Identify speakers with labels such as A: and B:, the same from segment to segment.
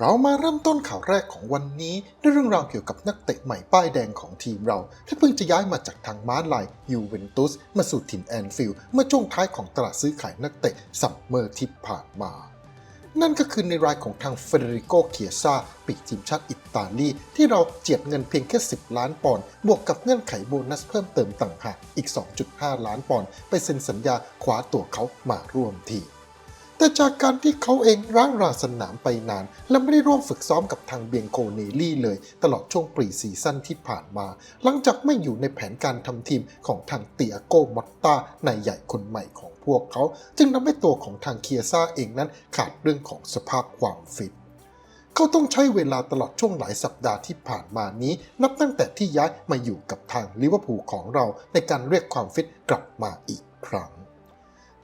A: เรามาเริ่มต้นข่าวแรกของวันนี้ด้วยเรื่องราวเกี่ยวกับนักเตะใหม่ป้ายแดงของทีมเรา ที่เพิ่งจะย้ายมาจากทางม้าลายยูเวนตุสมาสู่ถิ่นแอนฟิลด์เมื่อช่วงท้ายของตลาดซื้อขายนักเตะซัมเมอร์ที่ผ่านมา นั่นก็คือในรายของทางเฟเดริโกเคียซาปีกทีมชาติอิตาลี ที่เราเจียดเงินเพียงแค่ 10 ล้านปอนด์บวกกับเงื่อนไขโบนัสเพิ่มเติมต่างหากอีก 2.5 ล้านปอนด์ไปเซ็นสัญญาคว้าตัวเขามาร่วมทีม แต่จากการที่เขาเองร้างราสนามไปนาน และไม่ได้ร่วมฝึกซ้อมกับทางเบียงโคเนลี่เลย ตลอดช่วงปรีซีซั่นที่ผ่านมา หลังจากไม่อยู่ในแผนการทำทีมของทางเตียโกมอตตาในใหญ่คนใหม่ของพวกเขา จึงทำให้ตัวของทางเคียซ่าเองนั้นขาดเรื่องของสภาพความฟิตเขาต้องใช้เวลาตลอดช่วงหลายสัปดาห์ที่ผ่านมานี้ นับตั้งแต่ที่ย้ายมาอยู่กับทางลิเวอร์พูลของเราในการเรียกความฟิตกลับมาอีกครั้ง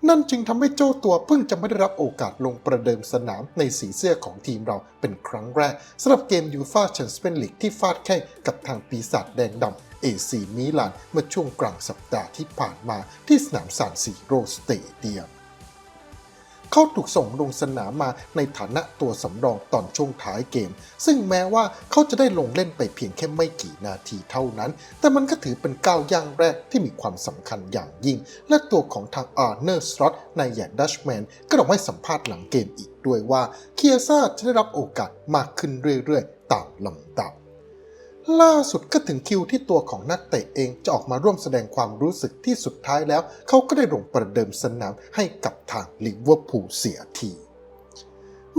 A: นั่นจึงทำให้เจ้าตัวเพิ่งจะไม่ได้รับโอกาสลงประเดิมสนามในสีเสื้อของทีมเราเป็นครั้งแรกสำหรับเกมยูฟาแชมเปี้ยนลีกที่ฟาดแข่งกับทางปีศาจแดงดำเอซีมิลานเมื่อช่วงกลางสัปดาห์ที่ผ่านมาที่สนามซานซิโรสเตเดียม เขาถูกส่งลงสนามมาในฐานะตัวสำรองตอนช่วงท้ายเกม ซึ่งแม้ว่าเขาจะได้ลงเล่นไปเพียงแค่ไม่กี่นาทีเท่านั้น แต่มันก็ถือเป็นก้าวย่างแรกที่มีความสำคัญอย่างยิ่ง และตัวของทางอาร์เนอร์สโตรตนายแย่ดัชแมนก็ได้ให้สัมภาษณ์หลังเกมอีกด้วยว่าเคียซ่าจะได้รับโอกาสมากขึ้นเรื่อยๆ ตามลำดับ ล่าสุดก็ถึงคิวที่ตัวของนักเตะเองจะออกมาร่วมแสดงความรู้สึกที่สุดท้ายแล้ว เขาก็ได้ลงประเดิมสนามให้กับทางลิเวอร์พูลเสียที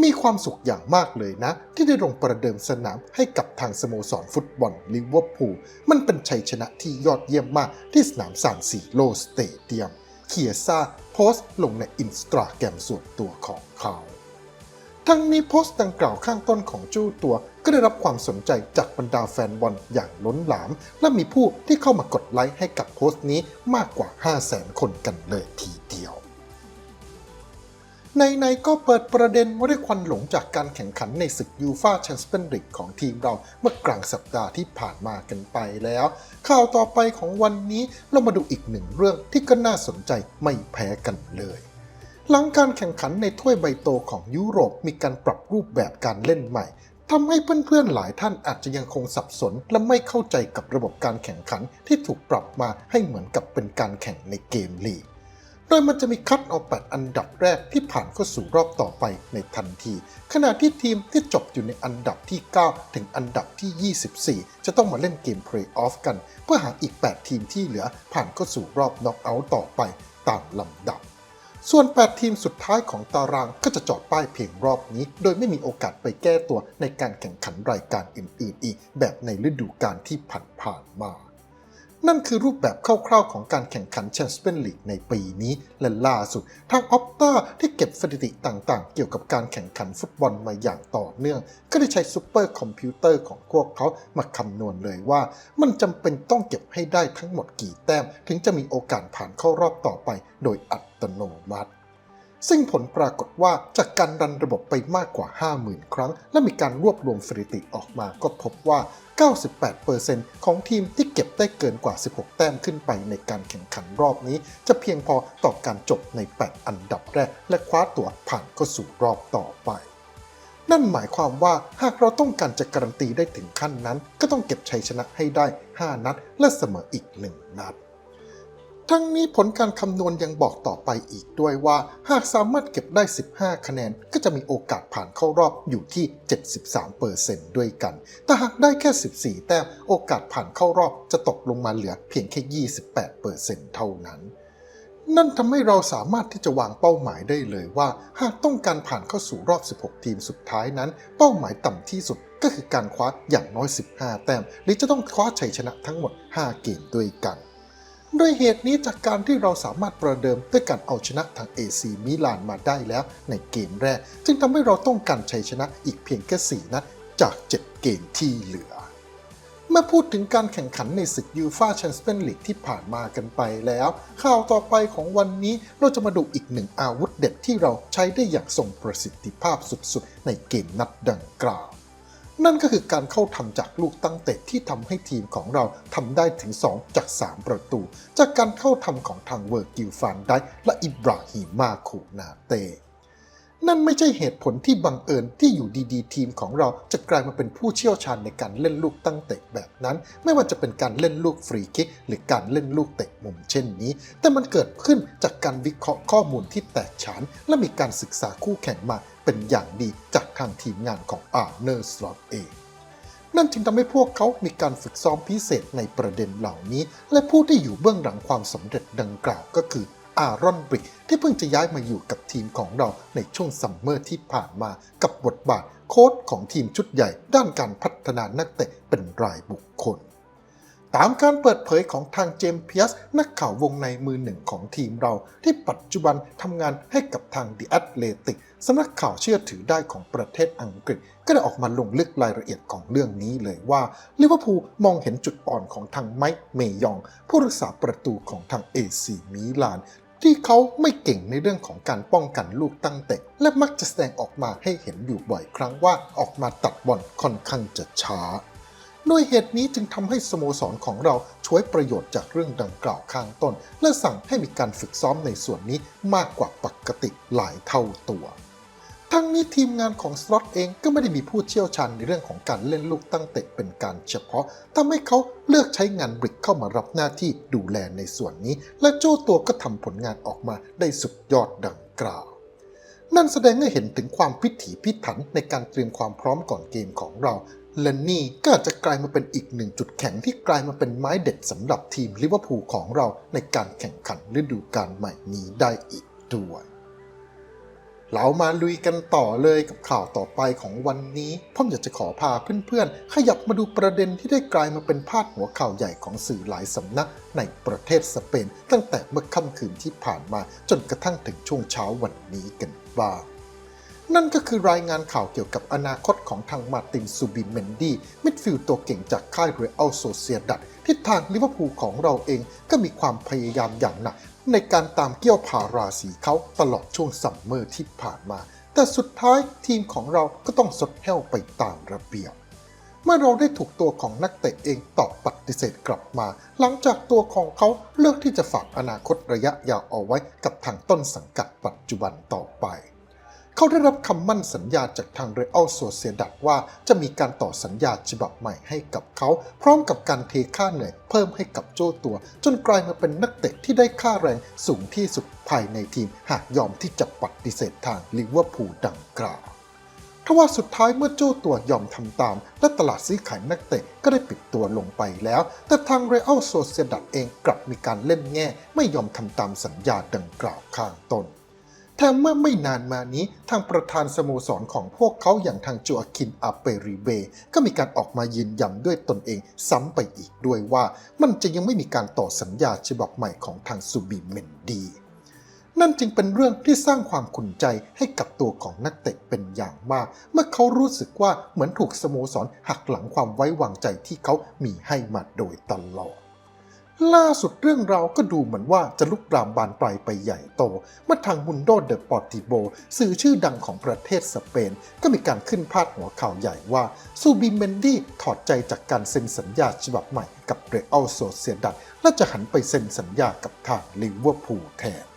A: มีความสุขอย่างมากเลยนะ ที่ได้ลงประเดิมสนามให้กับทางสโมสรฟุตบอลลิเวอร์พูลมันเป็นชัยชนะที่ยอดเยี่ยมมากที่สนามซานซีโรสเตเดียมเคียซ่าโพสต์ลงในอินสตาแกรมส่วนตัวของเขา ทั้งนี้โพสต์ดังกล่าวข้างต้นของจู้ตัวก็ได้รับความสนใจจากบรรดาแฟนบอลอย่างล้นหลาม และมีผู้ที่เข้ามากดไลค์ให้กับโพสต์นี้มากกว่า 5 0 0แสนคนกันเลยทีเดียว ในๆก็เปิดประเด็นว่าด้วยควันหลงจากการแข่งขันในศึกยูฟาแชมเปี้ยนลีกของทีมเราเมื่อกลางสัปดาห์ที่ผ่านมากันไปแล้ว ข่าวต่อไปของวันนี้เรามาดูอีกหนึ่งเรื่องที่ก็น่าสนใจไม่แพ้กันเลย หลังการแข่งขันในถ้วยใบโตของยุโรปมีการปรับรูปแบบการเล่นใหม่ทำให้เพื่อนๆหลายท่านอาจจะยังคงสับสน และไม่เข้าใจกับระบบการแข่งขันที่ถูกปรับมาให้เหมือนกับเป็นการแข่งในเกมลีกโดยมันจะมีคัดเอา 8 อันดับแรกที่ผ่านเข้าสู่รอบต่อไปในทันที ขณะที่ทีมที่จบอยู่ในอันดับที่ 9 ถึงอันดับที่ 24 จะต้องมาเล่นเกมเพลย์ออฟกัน เพื่อหาอีก 8 ทีมที่เหลือผ่านเข้าสู่รอบน็อกเอาท์ต่อไปตามลำดับ ส่วน 8 ทีมสุดท้ายของตารางก็จะจอดป้ายเพียงรอบนี้ โดยไม่มีโอกาสไปแก้ตัวในการแข่งขันรายการอื่นๆ อีก แบบในฤดูกาลที่ผ่านๆมา นั่นคือรูปแบบคร่าวๆของการแข่งขันแชมเปี้ยนลีกในปีนี้ และล่าสุด ทางออปตาที่เก็บสถิติต่างๆ เกี่ยวกับการแข่งขันฟุตบอลมาอย่างต่อเนื่อง ก็ได้ใช้ซูเปอร์คอมพิวเตอร์ของพวกเขามาคำนวณเลยว่า มันจำเป็นต้องเก็บให้ได้ทั้งหมดกี่แต้ม ถึงจะมีโอกาสผ่านเข้ารอบต่อไป โดยอัตโนมัติ ซึ่งผลปรากฏว่าจากการรันระบบไปมากกว่า 50,000 ครั้ง และมีการรวบรวมสถิติออกมาก็พบว่า 98%ของทีมที่เก็บได้เกินกว่า 16 แต้มขึ้นไปในการแข่งขันรอบนี้ จะเพียงพอต่อการจบใน 8 อันดับแรก และคว้าตั๋วผ่านเข้าสู่รอบต่อไปนั่นหมายความว่าหากเราต้องการจะการันตีได้ถึงขั้นนั้น ก็ต้องเก็บชัยชนะให้ได้ 5 นัด และเสมออีก 1 นัด ทั้งนี้ผลการคำนวณยังบอกต่อไปอีกด้วยว่า หากสามารถเก็บได้ 15 คะแนน ก็จะมีโอกาสผ่านเข้ารอบอยู่ที่ 73%ด้วยกัน แต่หากได้แค่ 14 แต้มโอกาสผ่านเข้ารอบจะตกลงมาเหลือเพียงแค่ 28%เท่านั้นนั่นทำให้เราสามารถที่จะวางเป้าหมายได้เลยว่า หากต้องการผ่านเข้าสู่รอบ 16 ทีมสุดท้ายนั้น เป้าหมายต่ำที่สุดก็คือการคว้าอย่างน้อย 15 แต้มหรือจะต้องคว้าชัยชนะทั้งหมด 5 เกมด้วยกัน ด้วยเหตุนี้จากการที่เราสามารถประเดิมด้วยการเอาชนะทาง AC มิลานมาได้แล้วในเกมแรก จึงทำให้เราต้องการชัยชนะอีกเพียงแค่4นัดจาก 7 เกมที่เหลือ เมื่อพูดถึงการแข่งขันในศึกยูฟาแชมเปี้ยนลีกที่ผ่านมากันไปแล้ว ข่าวต่อไปของวันนี้เราจะมาดูอีกหนึ่งอาวุธเด็ดที่เราใช้ได้อย่างทรงประสิทธิภาพสุดๆ ในเกมนัดดังกล่าว นั่นก็คือการเข้าทำจากลูกตั้งเตะที่ทำให้ทีมของเราทำได้ถึง 2 จาก 3 ประตู จากการเข้าทำของทางเวอร์กิลฟานได้และอิบราฮิมาคูนาเต นั่นไม่ใช่เหตุผลที่บังเอิญที่อยู่ดีๆ ทีมของเราจะกลายมาเป็นผู้เชี่ยวชาญในการเล่นลูกตั้งเตะแบบนั้น ไม่ว่าจะเป็นการเล่นลูกฟรีคิกหรือการเล่นลูกเตะมุมเช่นนี้ แต่มันเกิดขึ้นจากการวิเคราะห์ข้อมูลที่แตกฉาน และมีการศึกษาคู่แข่งมาเป็นอย่างดีจากทางทีมงานของอาร์เนอร์สลอตเองนั่นจึงทำให้พวกเขามีการฝึกซ้อมพิเศษในประเด็นเหล่านี้ และผู้ที่อยู่เบื้องหลังความสำเร็จดังกล่าวก็คือ อารอนบริกที่เพิ่งจะย้ายมาอยู่กับทีมของเราในช่วงซัมเมอร์ที่ผ่านมากับบทบาทโค้ชของทีมชุดใหญ่ด้านการพัฒนานักเตะเป็นรายบุคคล ตามการเปิดเผยของทางเจมส์เพียส นักข่าววงในมือหนึ่งของทีมเราที่ปัจจุบันทำงานให้กับทาง The Athletic สำนักข่าวเชื่อถือได้ของประเทศอังกฤษ ก็ได้ออกมาลงลึกรายละเอียดของเรื่องนี้เลยว่าลิเวอร์พูลมองเห็นจุดอ่อนของทางไมค์เมยอง ผู้รักษาประตูของทางเอซีมิลาน ที่เขาไม่เก่งในเรื่องของการป้องกันลูกตั้งเตะ และมักจะแสดงออกมาให้เห็นอยู่บ่อยครั้งว่าออกมาตัดบอลค่อนข้างจะช้า ด้วยเหตุนี้จึงทำให้สโมสรของเราช่วยประโยชน์จากเรื่องดังกล่าวข้างต้น และสั่งให้มีการฝึกซ้อมในส่วนนี้มากกว่าปกติหลายเท่าตัว ทั้งนี้ทีมงานของสล็อตเองก็ไม่ได้มีผู้เชี่ยวชาญในเรื่องของการเล่นลูกตั้งเตะเป็นการเฉพาะทำให้เขาเลือกใช้งานบริกเข้ามารับหน้าที่ดูแลในส่วนนี้ และโจ้ตัวก็ทำผลงานออกมาได้สุดยอดดังกล่าว นั่นแสดงให้เห็นถึงความพิถีพิถันในการเตรียมความพร้อมก่อนเกมของเรา และนี่ก็อาจจะกลายมาเป็นอีกหนึ่งจุดแข็งที่กลายมาเป็นไม้เด็ดสำหรับทีมลิเวอร์พูลของเราในการแข่งขันฤดูกาลใหม่นี้ได้อีกด้วย เรามาลุยกันต่อเลยกับข่าวต่อไปของวันนี้ผมอยากจะขอพาเพื่อนๆ ขยับมาดูประเด็นที่ได้กลายมาเป็นพาดหัวข่าวใหญ่ของสื่อหลายสำนักในประเทศสเปน ตั้งแต่เมื่อค่ำคืนที่ผ่านมาจนกระทั่งถึงช่วงเช้าวันนี้กันบ้าง นั่นก็คือรายงานข่าวเกี่ยวกับอนาคตของทางมาร์ตินซูบิเมนดีมิดฟิลด์ตัวเก่งจากค่ายเรอัลโซเซียดัดที่ทางลิเวอร์พูลของเราเองก็มีความพยายามอย่างหนักในการตามเกี่ยวพาราสีเขาตลอดช่วงซัมเมอร์ที่ผ่านมา แต่สุดท้ายทีมของเราก็ต้องสดแห้วไปตามระเบียบเมื่อเราได้ถูกตัวของนักเตะเองตอบปฏิเสธกลับมา หลังจากตัวของเขาเลือกที่จะฝากอนาคตระยะยาวเอาไว้กับทางต้นสังกัดปัจจุบันต่อไป เขาได้รับคำมั่นสัญญาจากทางเรอัลโซเซียดัดว่าจะมีการต่อสัญญาฉบับใหม่ให้กับเขา พร้อมกับการเทค่าเหนื่อยเพิ่มให้กับโจตัว จนกลายมาเป็นนักเตะที่ได้ค่าแรงสูงที่สุดภายในทีม หากยอมที่จะปฏิเสธทางลิเวอร์พูลดังกล่าวทว่าสุดท้ายเมื่อโจ้ตัวยอมทำตาม และตลาดซื้อขายนักเตะก็ได้ปิดตัวลงไปแล้ว แต่ทางเรอัลโซเซียดัดเองกลับมีการเล่นแง่ ไม่ยอมทำตามสัญญาดังกล่าวข้างต้น แถมเมื่อไม่นานมานี้ทางประธานสโมสรของพวกเขาอย่างทางโจอาคินอาเปริเบ ก็มีการออกมายืนยันด้วยตนเองซ้ำไปอีกด้วยว่ามันจะยังไม่มีการต่อสัญญาฉบับใหม่ของทางซูบิเมนดีนั่นจึงเป็นเรื่องที่สร้างความขุ่นใจให้กับตัวของนักเตะเป็นอย่างมาก เมื่อเขารู้สึกว่าเหมือนถูกสโมสรหักหลังความไว้วางใจที่เขามีให้มาโดยตลอด ล่าสุดเรื่องราวก็ดูเหมือนว่าจะลุกลามบานปลายไปใหญ่โต เมื่อทางมุนโดเดปอร์ติโบ สื่อชื่อดังของประเทศสเปน ก็มีการขึ้นพาดหัวข่าวใหญ่ว่า ซูบิเมนดี้ถอดใจจากการเซ็นสัญญาฉบับใหม่กับเรอัลโซเซียดัดและจะหันไปเซ็นสัญญากับทางลิเวอร์พูลแทน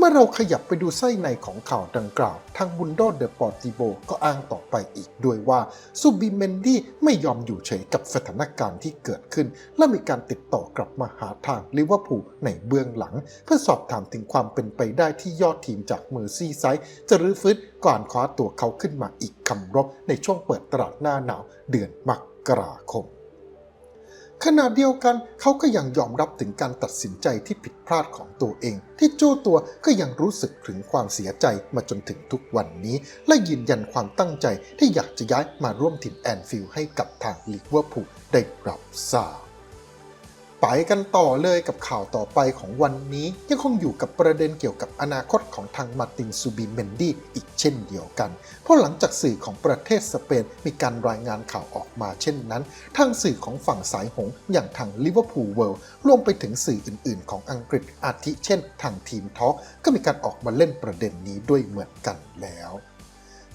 A: เมื่อเราขยับไปดูไส้ในของข่าวดังกล่าว ทางบุนโดเดปอร์ติโบก็อ้างต่อไปอีกด้วยว่าซูบิเมนดี้ไม่ยอมอยู่เฉยกับสถานการณ์ที่เกิดขึ้น และมีการติดต่อกลับมาหาทางลิเวอร์พูลในเบื้องหลัง เพื่อสอบถามถึงความเป็นไปได้ที่ยอดทีมจากเมอร์ซีไซด์จะรื้อฟื้นก่อนคว้าตัวเขาขึ้นมาอีกคำรบในช่วงเปิดตลาดหน้าหนาวเดือนมกราคม ขณะเดียวกันเขาก็ยังยอมรับถึงการตัดสินใจที่ผิดพลาดของตัวเอง ที่โจ้ตัวก็ยังรู้สึกถึงความเสียใจมาจนถึงทุกวันนี้ และยืนยันความตั้งใจที่อยากจะย้ายมาร่วมทีมแอนฟิลด์ให้กับทางลิเวอร์พูลได้รับทราบ ไปกันต่อเลยกับข่าวต่อไปของวันนี้ยังคงอยู่กับประเด็นเกี่ยวกับอนาคตของทางมาร์ตินซูบิเมนดีอีกเช่นเดียวกัน เพราะหลังจากสื่อของประเทศสเปนมีการรายงานข่าวออกมาเช่นนั้น ทางสื่อของฝั่งสายหงอย่างทางลิเวอร์พูลเวิลด์รวมไปถึงสื่ออื่น ๆ ของอังกฤษอาทิเช่น ทางทีมทอล์กก็มีการออกมาเล่นประเด็นนี้ด้วยเหมือนกันแล้ว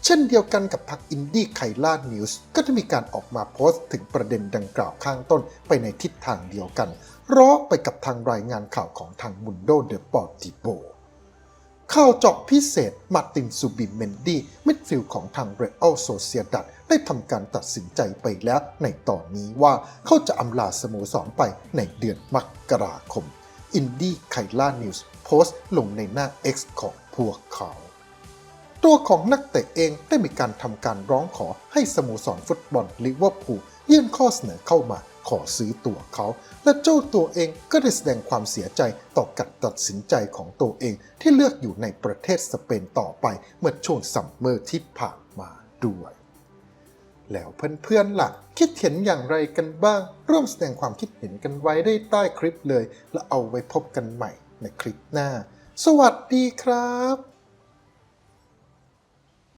A: เช่นเดียวกันกับทักอินดี้ไคล่านิวส์ก็จะมีการออกมาโพสต์ถึงประเด็นดังกล่าวข้างต้นไปในทิศทางเดียวกันร้อไปกับทางรายงานข่าวของทางมุนโดเดปอร์ติโบข่าวเจาะพิเศษ มาร์ตินซูบิเมนดีมิดฟิลของทางเรอัลโซเซียดัดได้ทำการตัดสินใจไปแล้วในตอนนี้ว่าเขาจะอำลาสโมสรไปในเดือนมกราคม อินดี้ไคล่านิวส์โพสต์ลงในหน้า X ของพวกเขา ตัวของนักเตะเองได้มีการทำการร้องขอให้สโมสรฟุตบอลลิเวอร์พูลยื่นข้อเสนอเข้ามาขอซื้อตัวเขา และเจ้าตัวเองก็ได้แสดงความเสียใจต่อการตัดสินใจของตัวเองที่เลือกอยู่ในประเทศสเปนต่อไปเมื่อช่วงซัมเมอร์ที่ผ่านมาด้วย แล้วเพื่อนๆล่ะ คิดเห็นอย่างไรกันบ้าง ร่วมแสดงความคิดเห็นกันไว้ได้ใต้คลิปเลย แล้วเอาไว้พบกันใหม่ในคลิปหน้า สวัสดีครับ